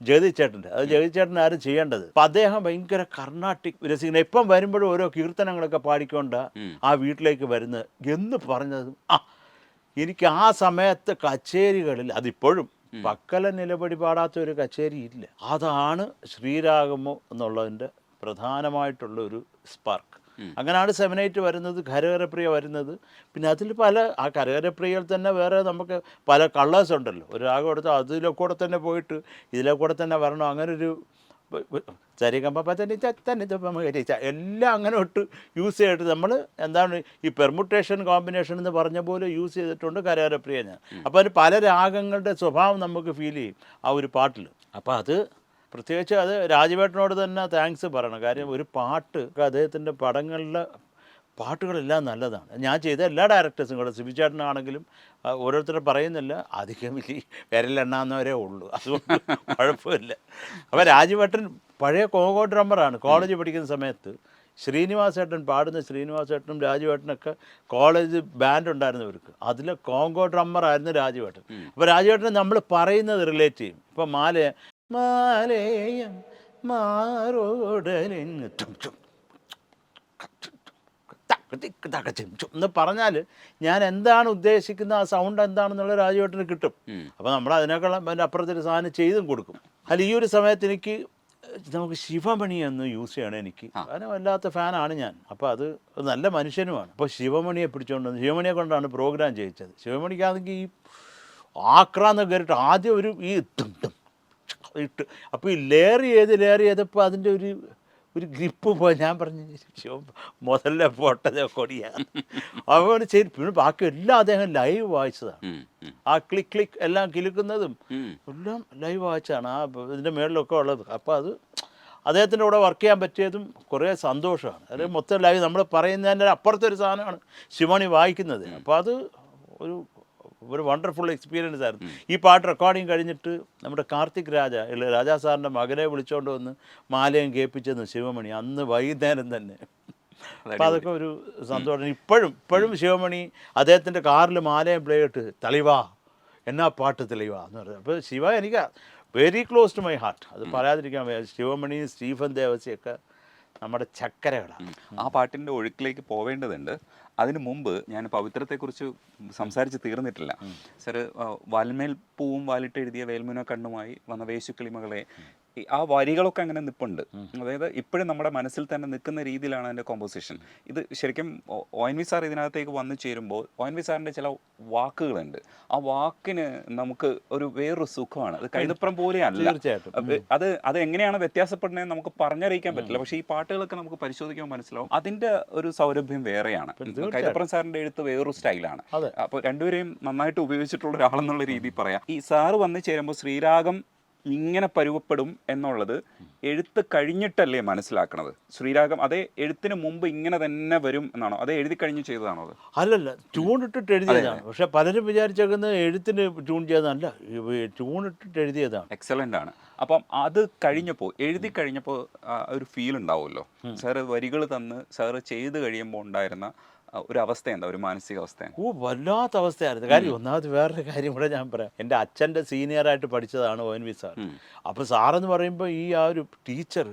ജഗതിച്ചേട്ടന്റെ. അത് ജഗതിച്ചേട്ടൻ ആരും ചെയ്യേണ്ടത്. അപ്പം അദ്ദേഹം ഭയങ്കര കർണാട്ടിക് രസിക്കുന്ന ഇപ്പം വരുമ്പോഴും ഓരോ കീർത്തനങ്ങളൊക്കെ പാടിക്കൊണ്ട് ആ വീട്ടിലേക്ക് വരുന്നത് എന്ന് പറഞ്ഞത് ആ എനിക്ക് ആ സമയത്ത് കച്ചേരികളിൽ അതിപ്പോഴും പക്കല നിലപടി പാടാത്ത ഒരു കച്ചേരി ഇല്ല. അതാണ് ശ്രീരാഗമോ എന്നുള്ളതിന്റെ പ്രധാനമായിട്ടുള്ള ഒരു സ്പാർക്ക്. അങ്ങനെയാണ് എയ്റ്റ് വരുന്നത് കരകരപ്രിയ വരുന്നത്. പിന്നെ അതിൽ പല ആ കരകരപ്രിയയിൽ തന്നെ വേറെ നമുക്ക് പല കളേഴ്സ് ഉണ്ടല്ലോ. ഒരു രാഗം എടുത്ത് അതിലെ കൂടെ തന്നെ പോയിട്ട് ഇതിലെ കൂടെ തന്നെ വരണം അങ്ങനെ ഒരു ചരികമ്പ. തന്നെ തന്നെ എല്ലാം അങ്ങനെ ഇട്ട് യൂസ് ചെയ്തിട്ട് നമ്മൾ എന്താണ് ഈ പെർമുട്ടേഷൻ കോമ്പിനേഷൻ എന്ന് പറഞ്ഞ പോലെ യൂസ് ചെയ്തിട്ടുണ്ട് കരകരപ്രിയ ഞാൻ അപ്പോൾ അതിന് പല രാഗങ്ങളുടെ സ്വഭാവം നമുക്ക് ഫീൽ ചെയ്യും ആ ഒരു പാട്ടിൽ അപ്പോൾ അത് പ്രത്യേകിച്ച് അത് രാജവേട്ടനോട് തന്നെ താങ്ക്സ് പറയണം. കാര്യം ഒരു പാട്ട് അദ്ദേഹത്തിന്റെ പടങ്ങളിൽ പാട്ടുകളെല്ലാം നല്ലതാണ്. ഞാൻ ചെയ്ത എല്ലാ ഡയറക്ടേഴ്സും കൂടെ സിബിചേട്ടനാണെങ്കിലും ഓരോരുത്തരും പറയുന്നില്ല അധികം വലിയ വിരലെണ്ണാവുന്നവരേ ഉള്ളൂ. അതുകൊണ്ട് കുഴപ്പമില്ല. അപ്പോൾ രാജവേട്ടൻ പഴയ കോങ്കോ ഡ്രമ്മറാണ് കോളേജ് പഠിക്കുന്ന സമയത്ത് ശ്രീനിവാസ് ശ്രീനിവാസേട്ടൻ പാടുന്ന ശ്രീനിവാസ് ശ്രീനിവാസേട്ടനും രാജുവേട്ടനൊക്കെ കോളേജ് ബാൻഡ് ഉണ്ടായിരുന്നു ഇവർക്ക് അതിൽ കോങ്കോ ഡ്രമ്മറായിരുന്നു രാജുവേട്ടൻ. അപ്പോൾ രാജുവേട്ടൻ നമ്മൾ പറയുന്നത് റിലേറ്റ് ചെയ്യും. ഇപ്പോൾ മാല മാലേയം ചും എന്ന് പറഞ്ഞാൽ ഞാൻ എന്താണ് ഉദ്ദേശിക്കുന്ന ആ സൗണ്ട് എന്താണെന്നുള്ള രാജുവേട്ടന് കിട്ടും. അപ്പോൾ നമ്മൾ അതിനേക്കാൾ അതിന്റെ അപ്പുറത്തൊരു സാധനം ചെയ്തും കൊടുക്കും. അല്ല ഈ ഒരു സമയത്ത് എനിക്ക് നമുക്ക് ശിവമണി എന്ന് യൂസ് ചെയ്യണം എനിക്ക്. അങ്ങനെ വല്ലാത്ത ഫാനാണ് ഞാൻ. അപ്പോൾ അത് നല്ല മനുഷ്യനുമാണ്. അപ്പോൾ ശിവമണിയെ പിടിച്ചുകൊണ്ട് ശിവമണിയെ കൊണ്ടാണ് പ്രോഗ്രാം ചെയ്യിച്ചത് ശിവമണിക്കാണെങ്കിൽ ഈ ആക്രാന്ന് കയറിയിട്ട് ആദ്യം ഒരു ഈ ടും ടും ഇട്ട്. അപ്പോൾ ഈ ലെയർ ചെയ്ത് ലെയർ ചെയ്തപ്പോൾ അതിന്റെ ഒരു ഒരു ഗ്രിപ്പ് പോ ഞാൻ പറഞ്ഞു മുതലേ പോട്ടത് കൊടിയാണ് അപ്പോൾ ശരി പിന്നെ ബാക്കി എല്ലാം അദ്ദേഹം ലൈവ് വായിച്ചതാണ്. ആ ക്ലിക്ക് ക്ലിക്ക് എല്ലാം കിലുക്കുന്നതും എല്ലാം ലൈവ് വായിച്ചാണ് ആ ഇതിന്റെ മേളിലൊക്കെ ഉള്ളത്. അപ്പോൾ അത് അദ്ദേഹത്തിന്റെ കൂടെ വർക്ക് ചെയ്യാൻ പറ്റിയതും കുറേ സന്തോഷമാണ്. അതായത് മൊത്തം ലൈവ് നമ്മൾ പറയുന്നതിന്റെ അപ്പുറത്തൊരു സാധനമാണ് ശിവണി വായിക്കുന്നത്. അപ്പോൾ അത് ഒരു ഒരു വണ്ടർഫുൾ എക്സ്പീരിയൻസ് ആയിരുന്നു. ഈ പാട്ട് റെക്കോർഡിങ് കഴിഞ്ഞിട്ട് നമ്മുടെ കാർത്തിക് രാജ രാജാ സാറിന്റെ മകനെ വിളിച്ചുകൊണ്ട് വന്ന് മാലയും കേൾപ്പിച്ചെന്ന് ശിവമണി അന്ന് വൈകുന്നേരം തന്നെ. അപ്പോൾ അതൊക്കെ ഒരു സന്തോഷം. ഇപ്പോഴും ഇപ്പോഴും ശിവമണി അദ്ദേഹത്തിന്റെ കാറിൽ മാലയം പ്ലേ ഇട്ട് തെളിവാ എന്നാ പാട്ട് തെളിവാ എന്ന് പറയുന്നത് അപ്പോൾ ശിവ എനിക്ക് very close to my heart അത് പറയാതിരിക്കാൻ ശിവമണി സ്റ്റീഫൻ ദേവസിയൊക്കെ നമ്മുടെ ചക്കരകളാണ് ആ പാട്ടിന്റെ ഒഴുക്കിലേക്ക് പോവേണ്ടതുണ്ട്. അതിനു മുമ്പ് ഞാൻ പവിത്രത്തെക്കുറിച്ച് സംസാരിച്ച് തീർന്നിട്ടില്ല. സർ വാൽമേൽ പൂവും വാലിട്ട് എഴുതിയ വേൽമുന കണ്ണുമായി വന്ന വേശുക്കിളിമകളെ ആ വരികളൊക്കെ അങ്ങനെ നിപ്പുണ്ട്. അതായത് ഇപ്പോഴും നമ്മുടെ മനസ്സിൽ തന്നെ നിൽക്കുന്ന രീതിയിലാണ് അതിന്റെ കോമ്പോസിഷൻ ഇത് ശരിക്കും ഒ- എൻ വി സാർ ഇതിനകത്തേക്ക് വന്നു ചേരുമ്പോൾ ഒ എൻ വി സാറിന്റെ ചില വാക്കുകളുണ്ട്. ആ വാക്കിന് നമുക്ക് ഒരു വേറൊരു സുഖമാണ്. അത് കൈതപ്പുറം പോലെയല്ല. അത് അത് എങ്ങനെയാണ് വ്യത്യാസപ്പെടുന്നത് നമുക്ക് പറഞ്ഞറിയിക്കാൻ പറ്റില്ല. പക്ഷേ ഈ പാട്ടുകളൊക്കെ നമുക്ക് പരിശോധിക്കുമ്പോൾ മനസ്സിലാവും അതിന്റെ ഒരു സൗരഭ്യം വേറെയാണ്. കൈതപ്പുറം സാറിന്റെ എഴുത്ത് വേറൊരു സ്റ്റൈലാണ്. അപ്പോൾ രണ്ടുപേരെയും നന്നായിട്ട് ഉപയോഗിച്ചിട്ടുള്ള ഒരാളെന്നുള്ള രീതിയിൽ പറയാം. ഈ സാറ് വന്നു ചേരുമ്പോൾ ശ്രീരാഗം ഇങ്ങനെ പരുവപ്പെടും എന്നുള്ളത് എഴുത്ത് കഴിഞ്ഞിട്ടല്ലേ മനസ്സിലാക്കണത്? ശ്രീരാഗം അതേ എഴുത്തിന് മുമ്പ് ഇങ്ങനെ തന്നെ വരും എന്നാണോ? അതേ എഴുതി കഴിഞ്ഞ് ചെയ്തതാണോ അത്? അല്ലല്ല ട്യൂൺ ഇട്ടിട്ട് എഴുതിയതാണ്. പക്ഷെ പലരും വിചാരിച്ചേക്കുന്നത് എഴുത്തിന് ട്യൂൺ ചെയ്തതല്ല. ട്യൂൺ ഇട്ടിട്ട് എഴുതിയതാണ്. എക്സലന്റ് ആണ്. അപ്പം അത് കഴിഞ്ഞപ്പോൾ എഴുതി കഴിഞ്ഞപ്പോൾ ഒരു ഫീൽ ഉണ്ടാവുമല്ലോ. സാറ് വരികൾ തന്ന് സാറ് ചെയ്ത് കഴിയുമ്പോൾ ഉണ്ടായിരുന്ന ഒരു അവസ്ഥ എന്താ ഒരു മാനസികാവസ്ഥ ഓ വല്ലാത്ത അവസ്ഥയായിരുന്നു. കാര്യം ഒന്നാമത് വേറൊരു കാര്യം കൂടെ ഞാൻ പറയാം. എന്റെ അച്ഛന്റെ സീനിയറായിട്ട് പഠിച്ചതാണ് ഒ എൻ വി സാർ അപ്പോൾ സാറെന്ന് പറയുമ്പോൾ ഈ ആ ഒരു ടീച്ചർ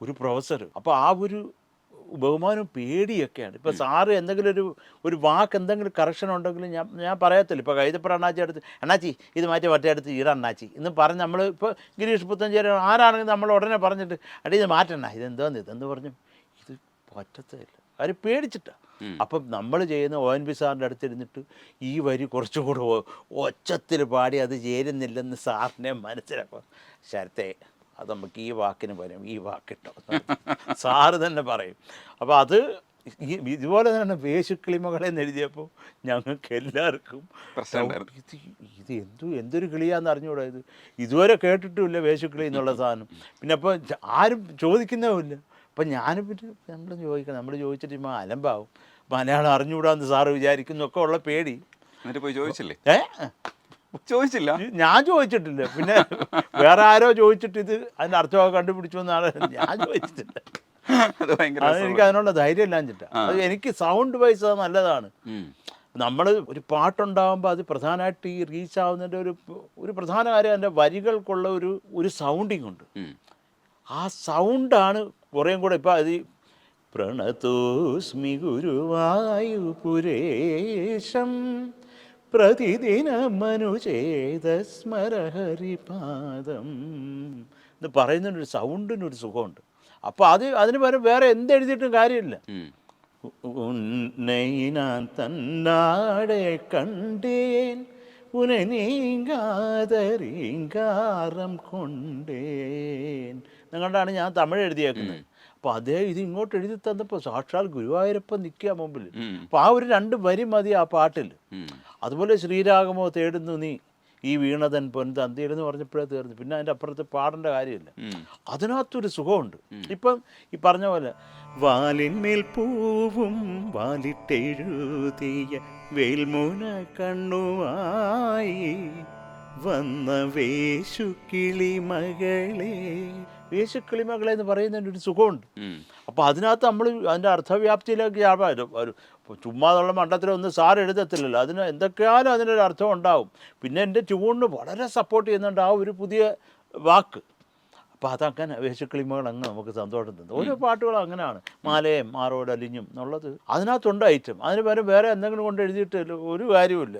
ഒരു പ്രൊഫസർ അപ്പോൾ ആ ഒരു ബഹുമാനവും പേടിയൊക്കെയാണ്. ഇപ്പോൾ സാറ് എന്തെങ്കിലും ഒരു ഒരു വാക്ക് എന്തെങ്കിലും കറക്ഷൻ ഉണ്ടെങ്കിലും ഞാൻ ഞാൻ പറയത്തില്ല. ഇപ്പോൾ കൈതപ്പുറ അണ്ണാച്ചി അടുത്ത് അണ്ണാച്ചി ഇത് മാറ്റി മറ്റേ അടുത്ത് ഈട അണ്ണാച്ചി എന്ന് പറഞ്ഞ് നമ്മൾ ഇപ്പോൾ ഗിരീഷ് പുത്തഞ്ചേരി ആരാണെങ്കിൽ നമ്മൾ ഉടനെ പറഞ്ഞിട്ട് അടി ഇത് മാറ്റണ്ട ഇതെന്തോന്ന് ഇതെന്ന് പറഞ്ഞു? ഇത് പറ്റത്തില്ല അവർ പേടിച്ചിട്ടാ. അപ്പം നമ്മൾ ചെയ്യുന്ന ഒ എൻ പി സാറിന്റെ അടുത്തിരുന്നിട്ട് ഈ വരി കുറച്ചുകൂടെ ഒച്ചത്തിൽ പാടി അത് ചേരുന്നില്ലെന്ന് സാറിനെ മനസ്സിലാക്കും. ശരത്തെ അത് നമുക്ക് ഈ വാക്കിന് പകരം ഈ വാക്കിട്ടോ. സാറ് തന്നെ പറയും. അപ്പോൾ അത് ഈ ഇതുപോലെ തന്നെ വേശുക്കിളിമകളെ എഴുതിയപ്പോൾ ഞങ്ങൾക്ക് എല്ലാവർക്കും. ഇത് ഇത് എന്തു എന്തൊരു കിളിയാന്ന് അറിഞ്ഞുകൂടാ ഇത്. ഇതുവരെ കേട്ടിട്ടുമില്ല വേശുക്കിളി എന്നുള്ള സാധനം. പിന്നെ അപ്പോൾ ആരും ചോദിക്കുന്നതുമില്ല. അപ്പം ഞാനും പിന്നെ നമ്മൾ ചോദിക്കണം. നമ്മൾ ചോദിച്ചിട്ട് ഇമ്മ അലമ്പാവും. മലയാളം അറിഞ്ഞുകൂടാന്ന് സാറ് വിചാരിക്കുന്നൊക്കെ ഉള്ള പേടി. എന്നിട്ട് പോയി ചോദിച്ചില്ലേ? ഏ? ചോദിച്ചില്ല. ഞാൻ ചോദിച്ചിട്ടില്ല. പിന്നെ വേറെ ആരോ ചോദിച്ചിട്ട് ഇത് അതിന്റെ അർത്ഥമൊക്കെ കണ്ടുപിടിച്ചു എന്നാണ് ഞാൻ ചോദിച്ചിട്ടില്ല. എനിക്ക് അതിനുള്ള ധൈര്യം ഇല്ലാഞ്ഞിട്ടാ അത് എനിക്ക് സൗണ്ട് വൈസ് അത് നല്ലതാണ്. നമ്മൾ ഒരു പാട്ടുണ്ടാകുമ്പോൾ അത് പ്രധാനമായിട്ട് ഈ റീച്ച് ആവുന്നതിന്റെ ഒരു ഒരു പ്രധാന കാര്യം അതിന്റെ വരികൾക്കുള്ള ഒരു ഒരു സൗണ്ടിങ് ഉണ്ട്. ആ സൗണ്ടാണ് കുറേയും കൂടെ ഇപ്പം അത് പ്രണതോസ്മി ഗുരുവായുപുരേശം പ്രതിദിനമനുചേതസ്മരഹരിപാദം എന്ന് പറയുന്നതിനൊരു സൗണ്ടിനൊരു സുഖമുണ്ട്. അപ്പോൾ അത് അതിന് പകരം വേറെ എന്തെഴുതിയിട്ടും കാര്യമില്ല. உன்னை തന്നാടെ കണ്ടേൻ கண்டேன் உன நீங்காதரீங்காரம் ഞാൻ തമിഴ് എഴുതിയേക്കുന്നത്. അപ്പോൾ അദ്ദേഹം ഇത് ഇങ്ങോട്ട് എഴുതി തന്നപ്പോൾ സാക്ഷാൽ ഗുരുവായൂരപ്പൻ നിൽക്കുക മുമ്പിൽ. അപ്പൊ അപ്പോൾ ആ ഒരു രണ്ട് വരി മതി ആ പാട്ടിൽ. അതുപോലെ ശ്രീരാഗമോ തേടുന്നു നീ ഈ വീണതൻ പൊൻ എന്ന് പറഞ്ഞപ്പോഴേ തീർന്നു. പിന്നെ അതിന്റെ അപ്പുറത്ത് പാടേണ്ട കാര്യമില്ല. അതിനകത്തൊരു സുഖമുണ്ട്. ഇപ്പം ഈ പറഞ്ഞ പോലെ വാലിന്മേൽ പൂവും വാലിട്ടെഴുതിയ വേൽമൂന കണ്ണുമായി വന്ന വേശു കിളി മകളെ വേശുക്കിളി കിളിമകൾ എന്ന് പറയുന്നതിന്റെ ഒരു സുഖമുണ്ട് അപ്പോൾ അതിനകത്ത് നമ്മൾ അതിന്റെ അർത്ഥവ്യാപ്തിയിലേക്ക് ഒരു ചുമ്മാതുള്ള മണ്ടത്തിലൊന്നും സാർ എഴുതത്തില്ലല്ലോ. അതിന് എന്തൊക്കെയാലും അതിനൊരു അർത്ഥം ഉണ്ടാവും പിന്നെ എന്റെ ട്യൂണിന് വളരെ സപ്പോർട്ട് ചെയ്യുന്നുണ്ട് ആ ഒരു പുതിയ വാക്ക്. അപ്പോൾ അതങ്ങനെ വേശക്കിളിമകൾ അങ്ങ് നമുക്ക് സന്തോഷം തന്നു. ഓരോ പാട്ടുകളും അങ്ങനെയാണ്. മാലയും മാറോട് അലിഞ്ഞും എന്നുള്ളത്. അതിനകത്തുണ്ട് ഐറ്റം. അതിന് പകരം വേറെ എന്തെങ്കിലും കൊണ്ട് എഴുതിയിട്ട് ഒരു കാര്യമില്ല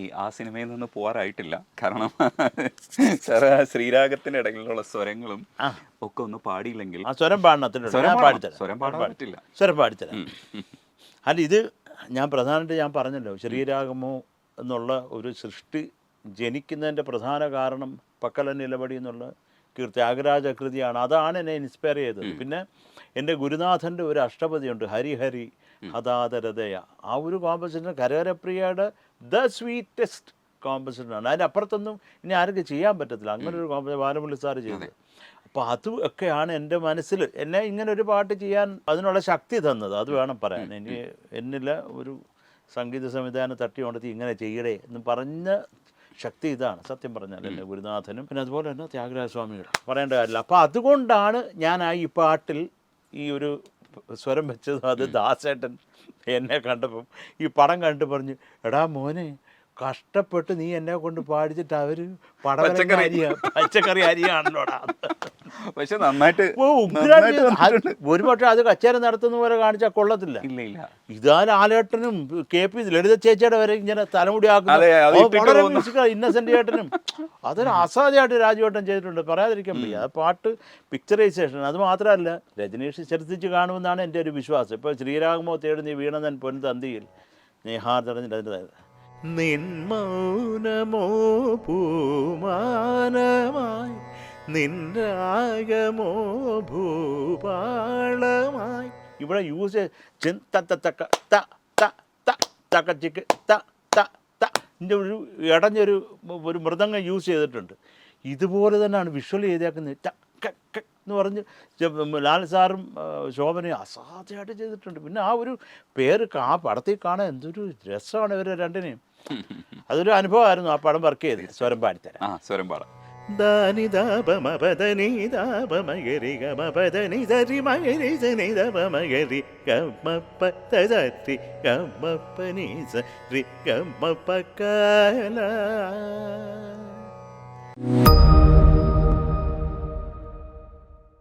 ഈ ആ സിനിമയിൽ നിന്ന് പോരായിട്ടില്ല. കാരണം ശ്രീരാഗത്തിന്റെ ശ്രീരാഗത്തിന്റെ ഇടയിലുള്ള സ്വരങ്ങളും ഒക്കെ ഒന്ന് പാടിയില്ലെങ്കിൽ ആ സ്വരം സ്വരം. പാടിത്തരാം. സ്വരം പാടാൻ പറ്റില്ല. സ്വരം പാടിത്തരാം. അല്ല ഇത് ഞാൻ പ്രധാനമായിട്ട് ഞാൻ പറഞ്ഞല്ലോ ശ്രീരാഗമോ എന്നുള്ള ഒരു സൃഷ്ടി ജനിക്കുന്നതിന്റെ പ്രധാന കാരണം പക്കല നിലപടി എന്നുള്ള ത്യാഗരാജ കൃതിയാണ്. അതാണ് എന്നെ ഇൻസ്പയർ ചെയ്തത്. പിന്നെ എന്റെ ഗുരുനാഥന്റെ ഒരു അഷ്ടപതിയുണ്ട് ഹരിഹരി ഹതാതരതയ. ആ ഒരു കോമ്പസിഷൻ കരകരപ്രിയയുടെ ദ സ്വീറ്റസ്റ്റ് കോമ്പസിഷനാണ് അതിന്റെ അപ്പുറത്തൊന്നും ഇനി ആർക്കും ചെയ്യാൻ പറ്റത്തില്ല. അങ്ങനെ ഒരു കോമ്പസ് ബാലമുള്ളി സാർ ചെയ്തത് അപ്പോൾ അത് ഒക്കെയാണ് എന്റെ മനസ്സിൽ എന്നെ ഇങ്ങനെ ഒരു പാട്ട് ചെയ്യാൻ അതിനുള്ള ശക്തി തന്നത്. അത് വേണം പറയാൻ. ഇനി എന്നില്ല ഒരു സംഗീത സംവിധാനം തട്ടി ഉണർത്തി ഇങ്ങനെ ചെയ്യടേ എന്ന് പറഞ്ഞ ശക്തി ഇതാണ് സത്യം പറഞ്ഞാൽ എന്റെ ഗുരുനാഥനും. പിന്നെ അതുപോലെ തന്നെ ത്യാഗരാജ സ്വാമിയുടെ പറയേണ്ട കാര്യമില്ല. അപ്പോൾ അതുകൊണ്ടാണ് ഞാൻ ആ ഈ പാട്ടിൽ ഈ ഒരു സ്വരം വെച്ചത്. അത് ദാസേട്ടൻ എന്നെ കണ്ടപ്പം ഈ പടം കണ്ടു പറഞ്ഞു എടാ മോനെ കഷ്ടപ്പെട്ട് നീ എന്നെ കൊണ്ട് പാടിച്ചിട്ട് അവർ പടവലങ്ങ പച്ചക്കറി. അരിയാ പച്ചക്കറി അരിയാണല്ലോടാ. പക്ഷെ നന്നായിട്ട് ഒരുപക്ഷെ അത് കച്ചേരി നടത്തുന്ന പോലെ കാണിച്ചാൽ കൊള്ളത്തില്ല. ഇല്ല ഇല്ല. ഇതാ ലാലേട്ടനും കെ പി ലളിത ചേച്ചിയുടെ വരെ ഇങ്ങനെ തലമുടി ആക്കുന്നു. അത് ഇന്നസെന്റ് ചേട്ടനും. അതൊരു അസാധ്യമായിട്ട് രാജുവേട്ടൻ ചെയ്തിട്ടുണ്ട്. പറയാതിരിക്കാൻ വയ്യ. അത് പാട്ട് പിക്ചറൈസേഷൻ അത് മാത്രമല്ല രജനീഷ് ശ്രദ്ധിച്ച് കാണുമെന്നാണ് എന്റെ ഒരു വിശ്വാസം. ഇപ്പോൾ ശ്രീരാഗമോ തേടുന്ന വീണതൻ പൊൻ തന്തിയിൽ തടഞ്ഞിട്ട് അതിന്റെ നിന്മൗനമോ പൂമാനമായി നിൻരാഗമോ ഭൂപാളമായി. ഇവിടെ യൂസ് ചിക്ക് ഇതിന്റെ ഒരു ഇടഞ്ഞൊരു ഒരു മൃദംഗം യൂസ് ചെയ്തിട്ടുണ്ട്. ഇതുപോലെ തന്നെയാണ് വിഷ്വൽ ചെയ്തേക്കുന്നത്. എന്ന് പറഞ്ഞ് ലാൽ സാറും ശോഭനയും അസാധ്യമായിട്ട് ചെയ്തിട്ടുണ്ട്. പിന്നെ ആ ഒരു പേര് ആ പടത്തിൽ കാണാൻ എന്തൊരു രസമാണ് ഇവരെ രണ്ടിനെയും. അതൊരു അനുഭവമായിരുന്നു ആ പടം വർക്ക് ചെയ്തത് സ്വരം പാടിത്തരാം ആ സ്വരം പാടാം. ദാനി ദാപമപദനി ദാപമഗരി ഗമപദനി ദരി മഗരി സനി ദപമഗരി ഗമപ്പ തദരി ഗമപ്പ നീ സരി ഗമപ്പ കല.